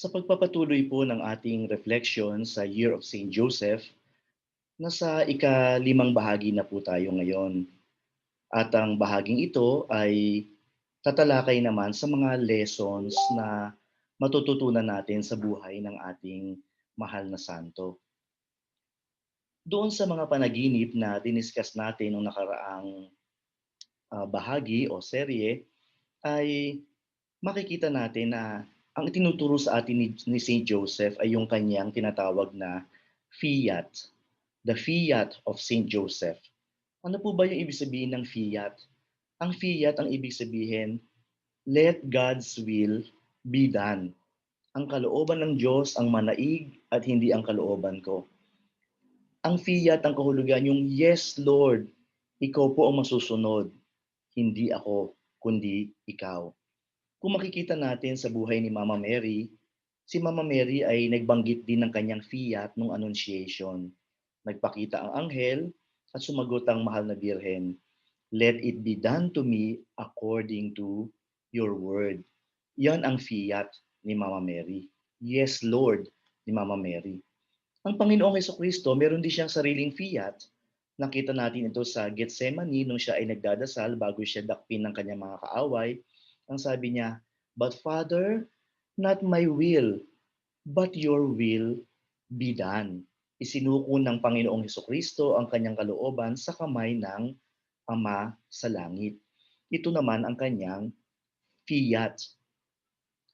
Sa pagpapatuloy po ng ating reflection sa Year of St. Joseph, nasa ika-limang bahagi na po tayo ngayon. At ang bahaging ito ay tatalakay naman sa mga lessons na matututunan natin sa buhay ng ating mahal na santo. Doon sa mga panaginip na diniskas natin nung nakaraang uh, bahagi o serye, ay makikita natin na ang itinuturo sa atin ni, ni St. Joseph ay yung kanyang tinatawag na fiat, the fiat of St. Joseph. Ano po ba yung ibig sabihin ng fiat? Ang fiat ang ibig sabihin, let God's will be done. Ang kalooban ng Diyos ang manaig at hindi ang kalooban ko. Ang fiat ang kahulugan yung yes Lord, ikaw po ang masusunod, hindi ako, kundi ikaw. Kung makikita natin sa buhay ni Mama Mary, si Mama Mary ay nagbanggit din ng kanyang fiat nung annunciation. Nagpakita ang anghel at sumagot ang mahal na birhen, Let it be done to me according to your word. Yan ang fiat ni Mama Mary. Yes, Lord, ni Mama Mary. Ang Panginoong Heso Kristo, meron din siyang sariling fiat. Nakita natin ito sa Gethsemane nung siya ay nagdadasal bago siya dakpin ng kanyang mga kaaway ang sabi niya, But Father, not my will, but your will be done. Isinuko ng Panginoong Heso Kristo ang kanyang kalooban sa kamay ng Ama sa langit. Ito naman ang kanyang fiat.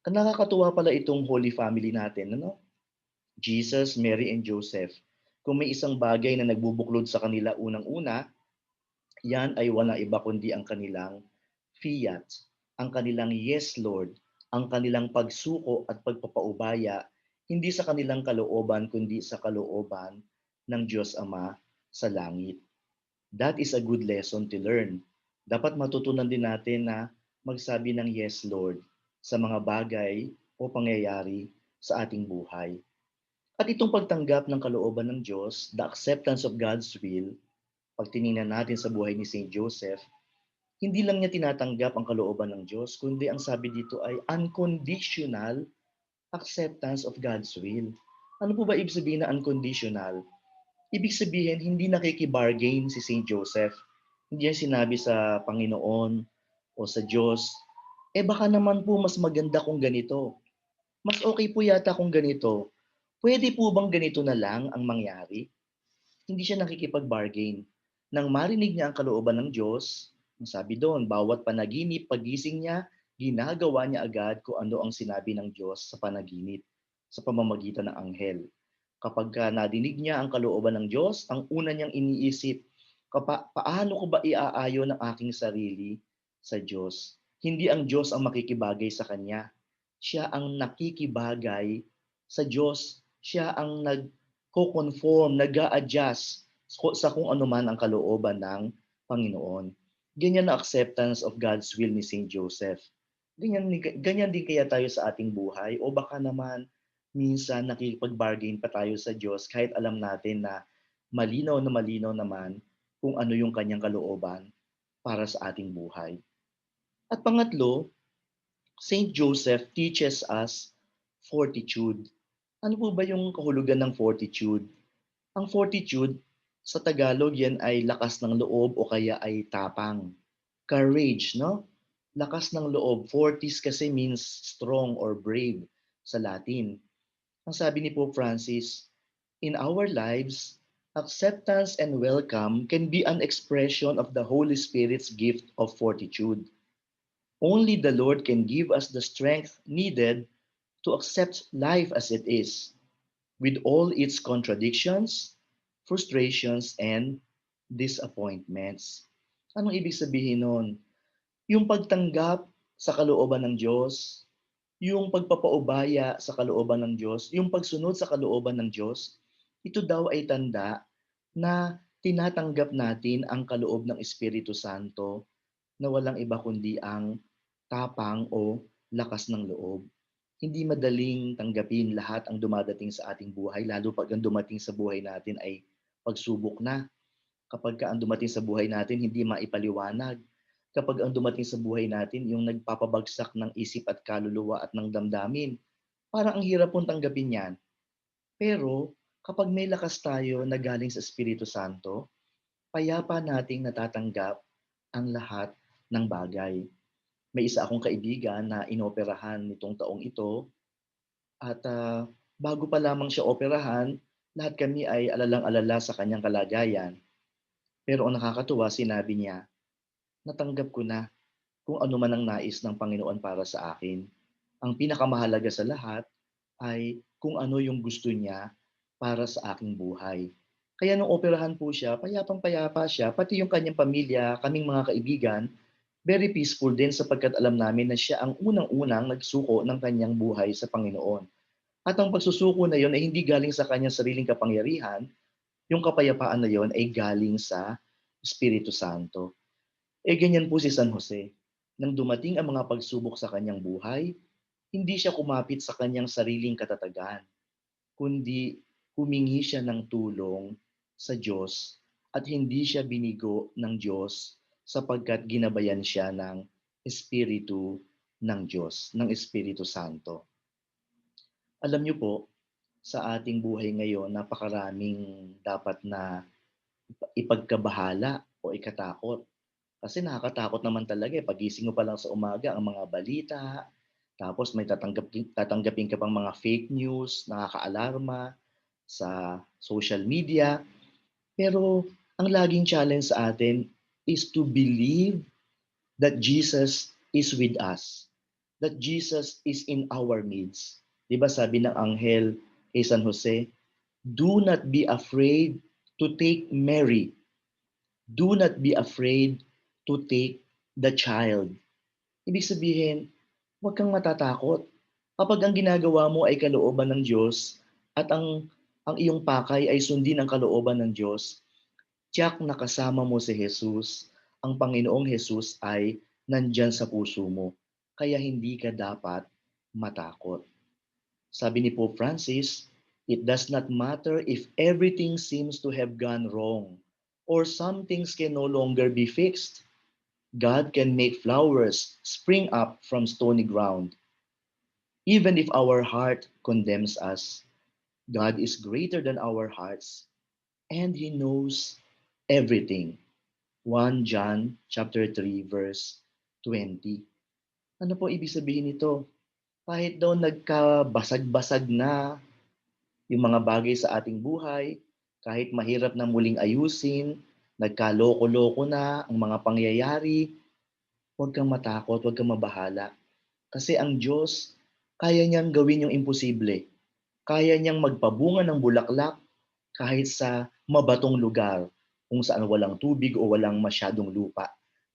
Nakakatuwa pala itong Holy Family natin, ano? Jesus, Mary, and Joseph. Kung may isang bagay na nagbubuklod sa kanila unang-una, yan ay wala iba kundi ang kanilang fiat ang kanilang yes Lord, ang kanilang pagsuko at pagpapaubaya hindi sa kanilang kalooban kundi sa kalooban ng Diyos Ama sa langit. That is a good lesson to learn. Dapat matutunan din natin na magsabi ng yes Lord sa mga bagay o pangyayari sa ating buhay. At itong pagtanggap ng kalooban ng Diyos, the acceptance of God's will, pag tinignan natin sa buhay ni St. Joseph, hindi lang niya tinatanggap ang kalooban ng Diyos, kundi ang sabi dito ay unconditional acceptance of God's will. Ano po ba ibig sabihin na unconditional? Ibig sabihin, hindi nakikibargain si St. Joseph. Hindi niya sinabi sa Panginoon o sa Diyos, eh baka naman po mas maganda kung ganito. Mas okay po yata kung ganito. Pwede po bang ganito na lang ang mangyari? Hindi siya nakikipag-bargain. Nang marinig niya ang kalooban ng Diyos, sabi doon, bawat panaginip, pagising niya, ginagawa niya agad kung ano ang sinabi ng Diyos sa panaginip sa pamamagitan ng anghel. Kapag ka nadinig niya ang kalooban ng Diyos, ang una niyang iniisip, kapa, paano ko ba iaayo ng aking sarili sa Diyos? Hindi ang Diyos ang makikibagay sa kanya. Siya ang nakikibagay sa Diyos. Siya ang nag-conform, nag-a-adjust sa kung ano man ang kalooban ng Panginoon ganyan na acceptance of God's will ni St. Joseph. Ganyan, ganyan din kaya tayo sa ating buhay o baka naman minsan nakikipag-bargain pa tayo sa Diyos kahit alam natin na malinaw na malinaw naman kung ano yung kanyang kalooban para sa ating buhay. At pangatlo, St. Joseph teaches us fortitude. Ano po ba yung kahulugan ng fortitude? Ang fortitude sa Tagalog, yan ay lakas ng loob o kaya ay tapang. Courage, no? Lakas ng loob. Fortis kasi means strong or brave sa Latin. Ang sabi ni Pope Francis, in our lives, acceptance and welcome can be an expression of the Holy Spirit's gift of fortitude. Only the Lord can give us the strength needed to accept life as it is, with all its contradictions, frustrations, and disappointments. Anong ibig sabihin nun? Yung pagtanggap sa kalooban ng Diyos, yung pagpapaubaya sa kalooban ng Diyos, yung pagsunod sa kalooban ng Diyos, ito daw ay tanda na tinatanggap natin ang kaloob ng Espiritu Santo na walang iba kundi ang tapang o lakas ng loob. Hindi madaling tanggapin lahat ang dumadating sa ating buhay, lalo pag ang dumating sa buhay natin ay pagsubok na. Kapag ka ang dumating sa buhay natin, hindi maipaliwanag. Kapag ang dumating sa buhay natin, yung nagpapabagsak ng isip at kaluluwa at ng damdamin, Parang ang hirap pong tanggapin yan. Pero kapag may lakas tayo na galing sa Espiritu Santo, payapa nating natatanggap ang lahat ng bagay. May isa akong kaibigan na inoperahan nitong taong ito at uh, bago pa lamang siya operahan, lahat kami ay alalang-alala sa kanyang kalagayan. Pero ang nakakatuwa, sinabi niya, natanggap ko na kung ano man ang nais ng Panginoon para sa akin. Ang pinakamahalaga sa lahat ay kung ano yung gusto niya para sa aking buhay. Kaya nung operahan po siya, payapang-payapa siya, pati yung kanyang pamilya, kaming mga kaibigan, very peaceful din sapagkat alam namin na siya ang unang-unang nagsuko ng kanyang buhay sa Panginoon. At ang pagsusuko na yon ay hindi galing sa kanyang sariling kapangyarihan, yung kapayapaan na yon ay galing sa Espiritu Santo. E ganyan po si San Jose. Nang dumating ang mga pagsubok sa kanyang buhay, hindi siya kumapit sa kanyang sariling katatagan, kundi humingi siya ng tulong sa Diyos at hindi siya binigo ng Diyos sapagkat ginabayan siya ng Espiritu ng Diyos, ng Espiritu Santo. Alam niyo po, sa ating buhay ngayon, napakaraming dapat na ipagkabahala o ikatakot. Kasi nakakatakot naman talaga eh. Pagising mo pa lang sa umaga, ang mga balita, tapos may tatanggap, tatanggapin ka pang mga fake news, nakakaalarma sa social media. Pero ang laging challenge sa atin is to believe that Jesus is with us. That Jesus is in our midst. Di ba sabi ng anghel kay San Jose, Do not be afraid to take Mary. Do not be afraid to take the child. Ibig sabihin, huwag kang matatakot. Kapag ang ginagawa mo ay kalooban ng Diyos at ang ang iyong pakay ay sundin ang kalooban ng Diyos, tiyak na kasama mo si Jesus, ang Panginoong Jesus ay nandyan sa puso mo. Kaya hindi ka dapat matakot. Sabi ni Pope Francis, It does not matter if everything seems to have gone wrong or some things can no longer be fixed. God can make flowers spring up from stony ground. Even if our heart condemns us, God is greater than our hearts and He knows everything. 1 John chapter 3 verse 20. Ano po ibig sabihin nito? Kahit daw nagkabasag-basag na yung mga bagay sa ating buhay, kahit mahirap na muling ayusin, nagkaloko-loko na ang mga pangyayari, huwag kang matakot, huwag kang mabahala. Kasi ang Diyos, kaya niyang gawin yung imposible. Kaya niyang magpabunga ng bulaklak kahit sa mabatong lugar kung saan walang tubig o walang masyadong lupa.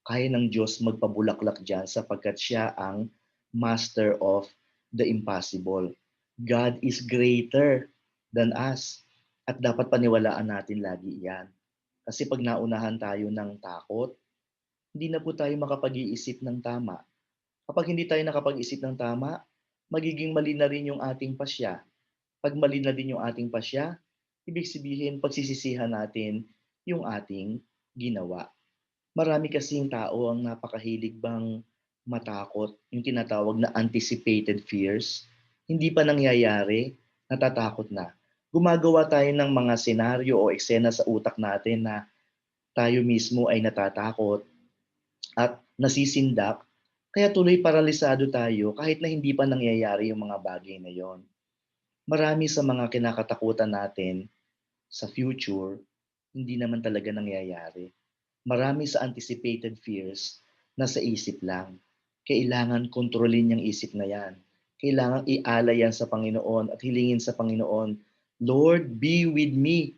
Kaya ng Diyos magpabulaklak dyan sapagkat siya ang master of the impossible. God is greater than us. At dapat paniwalaan natin lagi yan. Kasi pag naunahan tayo ng takot, hindi na po tayo makapag-iisip ng tama. Kapag hindi tayo nakapag-isip ng tama, magiging mali na rin yung ating pasya. Pag mali na din yung ating pasya, ibig sabihin pagsisisihan natin yung ating ginawa. Marami kasing tao ang napakahilig bang matakot, yung tinatawag na anticipated fears. Hindi pa nangyayari, natatakot na. Gumagawa tayo ng mga senaryo o eksena sa utak natin na tayo mismo ay natatakot at nasisindak, kaya tuloy paralisado tayo kahit na hindi pa nangyayari yung mga bagay na yon. Marami sa mga kinakatakutan natin sa future, hindi naman talaga nangyayari. Marami sa anticipated fears na sa isip lang. Kailangan kontrolin yung isip na yan. Kailangan iala yan sa Panginoon at hilingin sa Panginoon, Lord, be with me.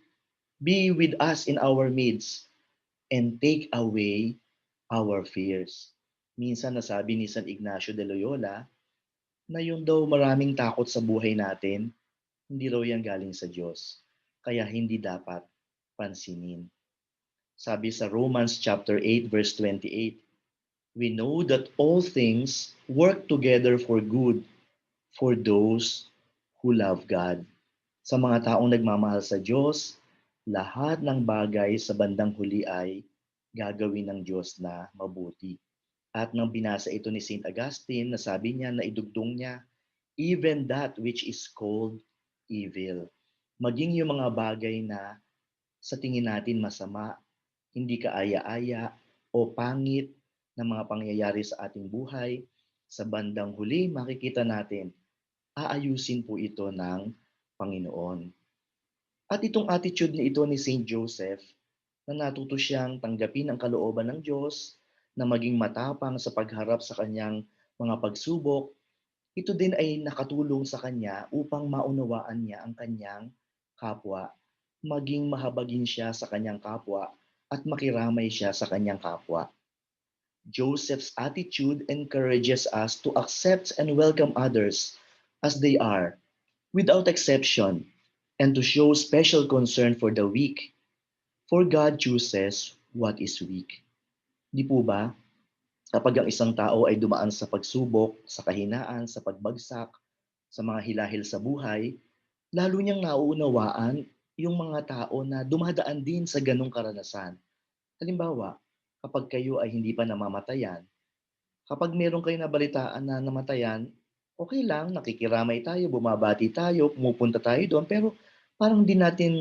Be with us in our midst and take away our fears. Minsan nasabi ni San Ignacio de Loyola na yung daw maraming takot sa buhay natin, hindi raw yan galing sa Diyos. Kaya hindi dapat pansinin. Sabi sa Romans chapter 8 verse 28, we know that all things work together for good for those who love God. Sa mga taong nagmamahal sa Diyos, lahat ng bagay sa bandang huli ay gagawin ng Diyos na mabuti. At nang binasa ito ni St. Augustine, nasabi niya na idugtong niya, even that which is called evil. Maging yung mga bagay na sa tingin natin masama, hindi kaaya-aya o pangit na mga pangyayari sa ating buhay, sa bandang huli makikita natin, aayusin po ito ng Panginoon. At itong attitude ni ito ni Saint Joseph, na natuto siyang tanggapin ang kalooban ng Diyos, na maging matapang sa pagharap sa kanyang mga pagsubok, ito din ay nakatulong sa kanya upang maunawaan niya ang kanyang kapwa, maging mahabagin siya sa kanyang kapwa at makiramay siya sa kanyang kapwa. Joseph's attitude encourages us to accept and welcome others as they are, without exception, and to show special concern for the weak. For God chooses what is weak. Di po ba? Kapag ang isang tao ay dumaan sa pagsubok, sa kahinaan, sa pagbagsak, sa mga hilahil sa buhay, lalo niyang nauunawaan yung mga tao na dumadaan din sa ganong karanasan. Halimbawa, kapag kayo ay hindi pa namamatayan, kapag meron kayo nabalitaan na namatayan, okay lang, nakikiramay tayo, bumabati tayo, pumupunta tayo doon, pero parang di natin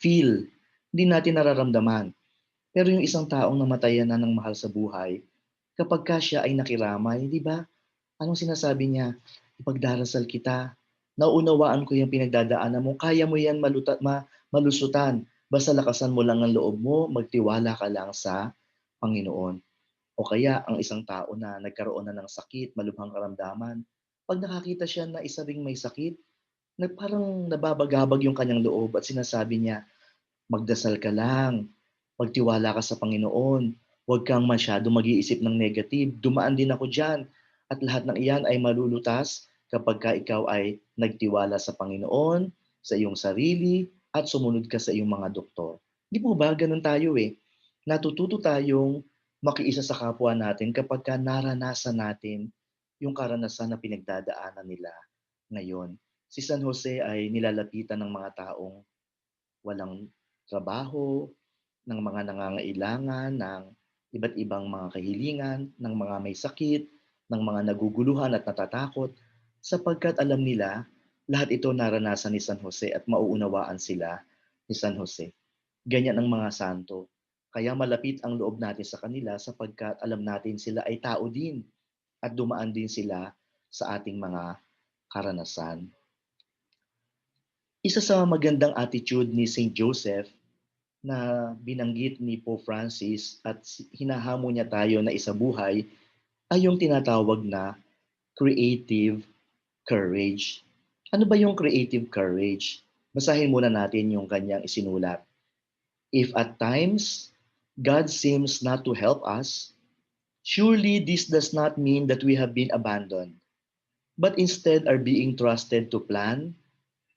feel, di natin nararamdaman pero yung isang taong namatayan na ng mahal sa buhay, kapag ka siya ay nakiramay, di ba? Anong sinasabi niya? Ipagdarasal kita. Nauunawaan ko yung pinagdadaanan mo. Kaya mo yan malutat, ma, malusutan. Basta lakasan mo lang ang loob mo, magtiwala ka lang sa Panginoon. O kaya ang isang tao na nagkaroon na ng sakit, malubhang karamdaman, pag nakakita siya na isa ring may sakit, nag parang nababagabag yung kanyang loob at sinasabi niya, magdasal ka lang, Magtiwala ka sa Panginoon. Huwag kang masyado mag-iisip ng negative. Dumaan din ako dyan. At lahat ng iyan ay malulutas kapag ka ikaw ay nagtiwala sa Panginoon, sa iyong sarili, at sumunod ka sa iyong mga doktor. Di po ba? Ganun tayo eh. Natututo tayong makiisa sa kapwa natin kapag ka naranasan natin yung karanasan na pinagdadaanan nila ngayon. Si San Jose ay nilalapitan ng mga taong walang trabaho, ng mga nangangailangan ng iba't ibang mga kahilingan, ng mga may sakit, ng mga naguguluhan at natatakot, sapagkat alam nila lahat ito naranasan ni San Jose at mauunawaan sila ni San Jose. Ganyan ang mga santo. Kaya malapit ang loob natin sa kanila sapagkat alam natin sila ay tao din at dumaan din sila sa ating mga karanasan. Isa sa magandang attitude ni St. Joseph na binanggit ni Pope Francis at hinahamo niya tayo na isabuhay ay yung tinatawag na creative courage. Ano ba yung creative courage? Basahin muna natin yung kanyang isinulat. If at times God seems not to help us, surely this does not mean that we have been abandoned, but instead are being trusted to plan,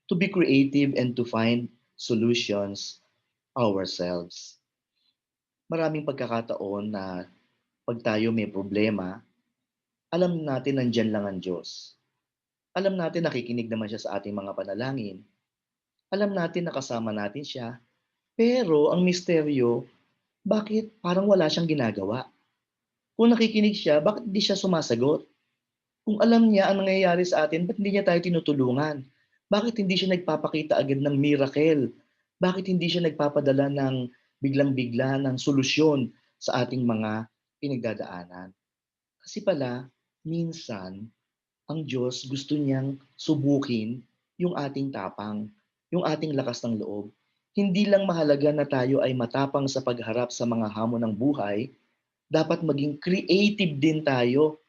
to be creative, and to find solutions ourselves. Maraming pagkakataon na pag tayo may problema, alam natin nandyan lang ang Diyos. Alam natin nakikinig naman siya sa ating mga panalangin. Alam natin nakasama natin siya. Pero ang misteryo, bakit parang wala siyang ginagawa? Kung nakikinig siya, bakit hindi siya sumasagot? Kung alam niya ang nangyayari sa atin, bakit hindi niya tayo tinutulungan? Bakit hindi siya nagpapakita agad ng miracle bakit hindi siya nagpapadala ng biglang-bigla ng solusyon sa ating mga pinagdadaanan? Kasi pala, minsan, ang Diyos gusto niyang subukin yung ating tapang, yung ating lakas ng loob. Hindi lang mahalaga na tayo ay matapang sa pagharap sa mga hamon ng buhay, dapat maging creative din tayo.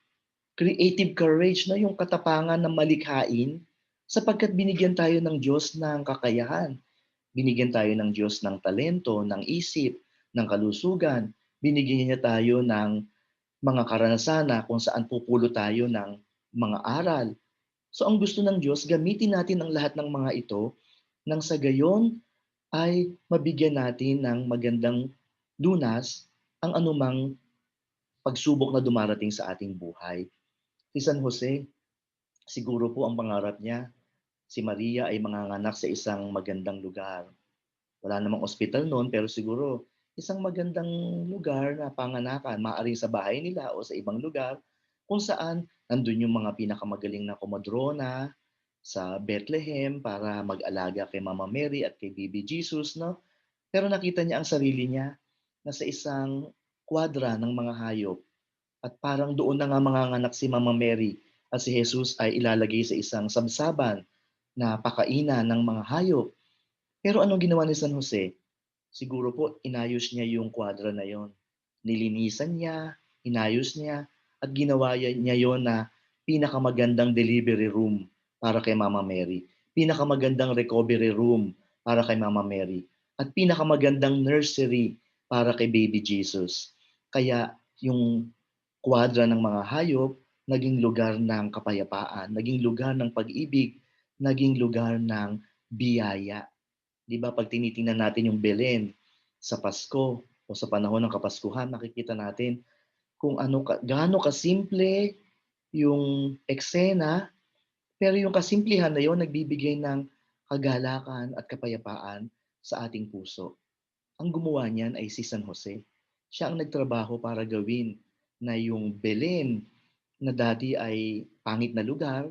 Creative courage na yung katapangan na malikhain sapagkat binigyan tayo ng Diyos ng kakayahan Binigyan tayo ng Diyos ng talento, ng isip, ng kalusugan. Binigyan niya tayo ng mga karanasan na kung saan pupulo tayo ng mga aral. So ang gusto ng Diyos, gamitin natin ang lahat ng mga ito nang sa gayon ay mabigyan natin ng magandang lunas ang anumang pagsubok na dumarating sa ating buhay. Si San Jose, siguro po ang pangarap niya, si Maria ay manganganak sa isang magandang lugar. Wala namang ospital noon, pero siguro isang magandang lugar na panganakan, maaaring sa bahay nila o sa ibang lugar, kung saan nandun yung mga pinakamagaling na komadrona sa Bethlehem para mag-alaga kay Mama Mary at kay Baby Jesus, no? Pero nakita niya ang sarili niya na sa isang kwadra ng mga hayop at parang doon na nga manganganak si Mama Mary at si Jesus ay ilalagay sa isang sabsaban na pakainan ng mga hayop. Pero anong ginawa ni San Jose? Siguro po inayos niya yung kwadra na yon. Nilinisan niya, inayos niya, at ginawa niya yon na pinakamagandang delivery room para kay Mama Mary. Pinakamagandang recovery room para kay Mama Mary. At pinakamagandang nursery para kay Baby Jesus. Kaya yung kwadra ng mga hayop, naging lugar ng kapayapaan, naging lugar ng pag-ibig, naging lugar ng biyaya. 'Di ba pag tinitingnan natin yung Belen sa Pasko o sa panahon ng Kapaskuhan, nakikita natin kung ano gaano kasimple yung eksena, pero yung kasimplihan na yon nagbibigay ng kagalakan at kapayapaan sa ating puso. Ang gumawa niyan ay si San Jose. Siya ang nagtrabaho para gawin na yung Belen na dati ay pangit na lugar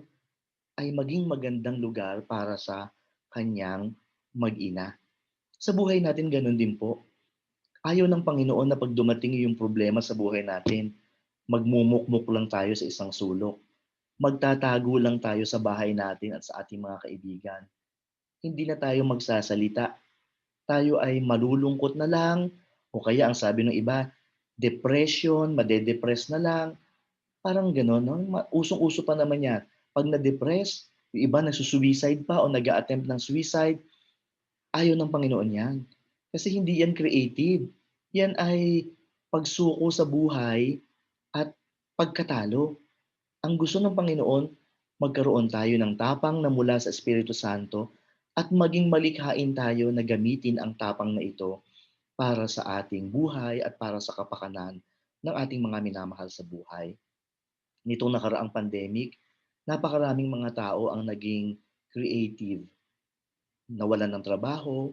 ay maging magandang lugar para sa kanyang mag-ina. Sa buhay natin ganun din po. Ayaw ng Panginoon na pag dumating yung problema sa buhay natin, magmumukmuk lang tayo sa isang sulok. Magtatago lang tayo sa bahay natin at sa ating mga kaibigan. Hindi na tayo magsasalita. Tayo ay malulungkot na lang o kaya ang sabi ng iba, depression, madedepress na lang. Parang gano'n, no? usong-uso pa naman yan. Pag na-depress, yung iba nagsusuicide pa o nag attempt ng suicide, ayaw ng Panginoon yan. Kasi hindi yan creative. Yan ay pagsuko sa buhay at pagkatalo. Ang gusto ng Panginoon, magkaroon tayo ng tapang na mula sa Espiritu Santo at maging malikhain tayo na gamitin ang tapang na ito para sa ating buhay at para sa kapakanan ng ating mga minamahal sa buhay. Nitong nakaraang pandemic, napakaraming mga tao ang naging creative. Nawalan ng trabaho,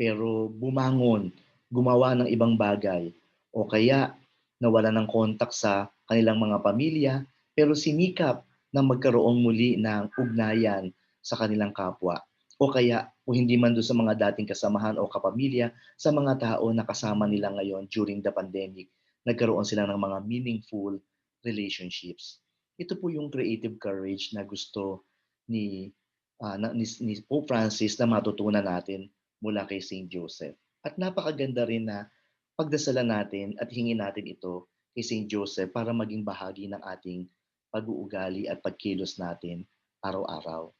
pero bumangon, gumawa ng ibang bagay. O kaya nawalan ng kontak sa kanilang mga pamilya, pero sinikap na magkaroon muli ng ugnayan sa kanilang kapwa o kaya kung hindi man doon sa mga dating kasamahan o kapamilya, sa mga tao na kasama nila ngayon during the pandemic, nagkaroon sila ng mga meaningful relationships. Ito po yung creative courage na gusto ni, uh, na, ni, ni Pope Francis na matutunan natin mula kay St. Joseph. At napakaganda rin na pagdasalan natin at hingin natin ito kay St. Joseph para maging bahagi ng ating pag-uugali at pagkilos natin araw-araw.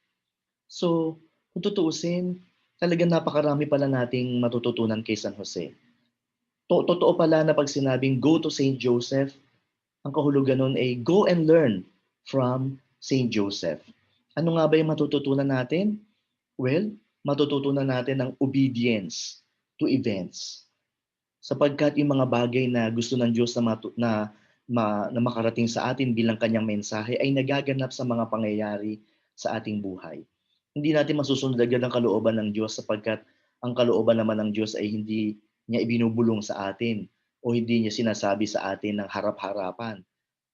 So, kung tutuusin, talagang napakarami pala nating matututunan kay San Jose. To totoo pala na pag sinabing go to St. Joseph, ang kahulugan nun ay go and learn from St. Joseph. Ano nga ba yung matututunan natin? Well, matututunan natin ng obedience to events. Sapagkat yung mga bagay na gusto ng Diyos na, matu- na, ma- na makarating sa atin bilang kanyang mensahe ay nagaganap sa mga pangyayari sa ating buhay hindi natin masusunod agad ang kalooban ng Diyos sapagkat ang kalooban naman ng Diyos ay hindi niya ibinubulong sa atin o hindi niya sinasabi sa atin ng harap-harapan.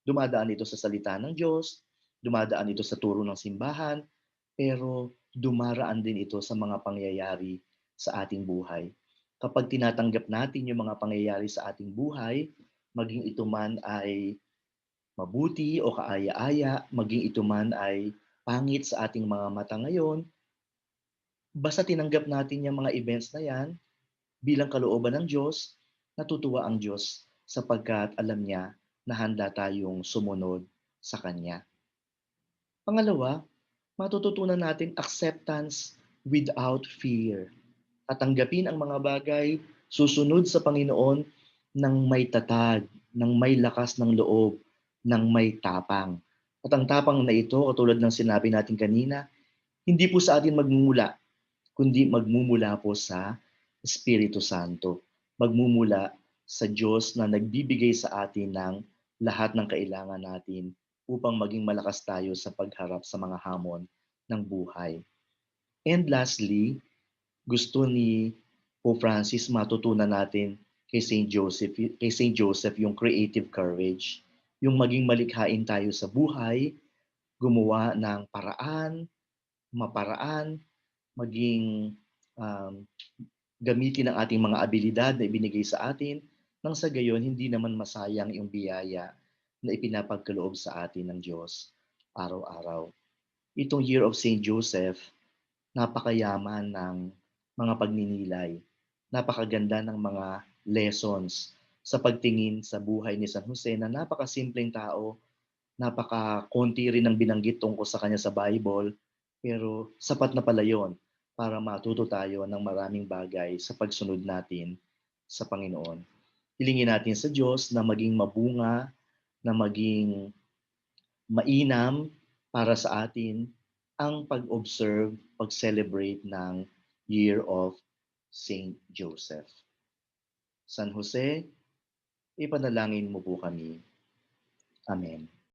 Dumadaan ito sa salita ng Diyos, dumadaan ito sa turo ng simbahan, pero dumaraan din ito sa mga pangyayari sa ating buhay. Kapag tinatanggap natin yung mga pangyayari sa ating buhay, maging ito man ay mabuti o kaaya-aya, maging ito man ay pangit sa ating mga mata ngayon, basta tinanggap natin yung mga events na yan bilang kalooban ng Diyos, natutuwa ang Diyos sapagkat alam niya na handa tayong sumunod sa Kanya. Pangalawa, matututunan natin acceptance without fear. Tatanggapin ang mga bagay, susunod sa Panginoon ng may tatag, ng may lakas ng loob, ng may tapang. At ang tapang na ito, katulad ng sinabi natin kanina, hindi po sa atin magmumula, kundi magmumula po sa Espiritu Santo. Magmumula sa Diyos na nagbibigay sa atin ng lahat ng kailangan natin upang maging malakas tayo sa pagharap sa mga hamon ng buhay. And lastly, gusto ni Pope Francis matutunan natin kay St. Joseph, kay St. Joseph yung creative courage yung maging malikhain tayo sa buhay, gumawa ng paraan, maparaan, maging um, gamitin ang ating mga abilidad na ibinigay sa atin, nang sa gayon hindi naman masayang yung biyaya na ipinapagkaloob sa atin ng Diyos araw-araw. Itong Year of St. Joseph, napakayaman ng mga pagninilay, napakaganda ng mga lessons sa pagtingin sa buhay ni San Jose na napakasimpleng tao, napaka-konti rin ang binanggit tungkol sa kanya sa Bible, pero sapat na pala yon para matuto tayo ng maraming bagay sa pagsunod natin sa Panginoon. Hilingin natin sa Diyos na maging mabunga, na maging mainam para sa atin ang pag-observe, pag-celebrate ng Year of St. Joseph. San Jose, ipanalangin mo po kami. Amen.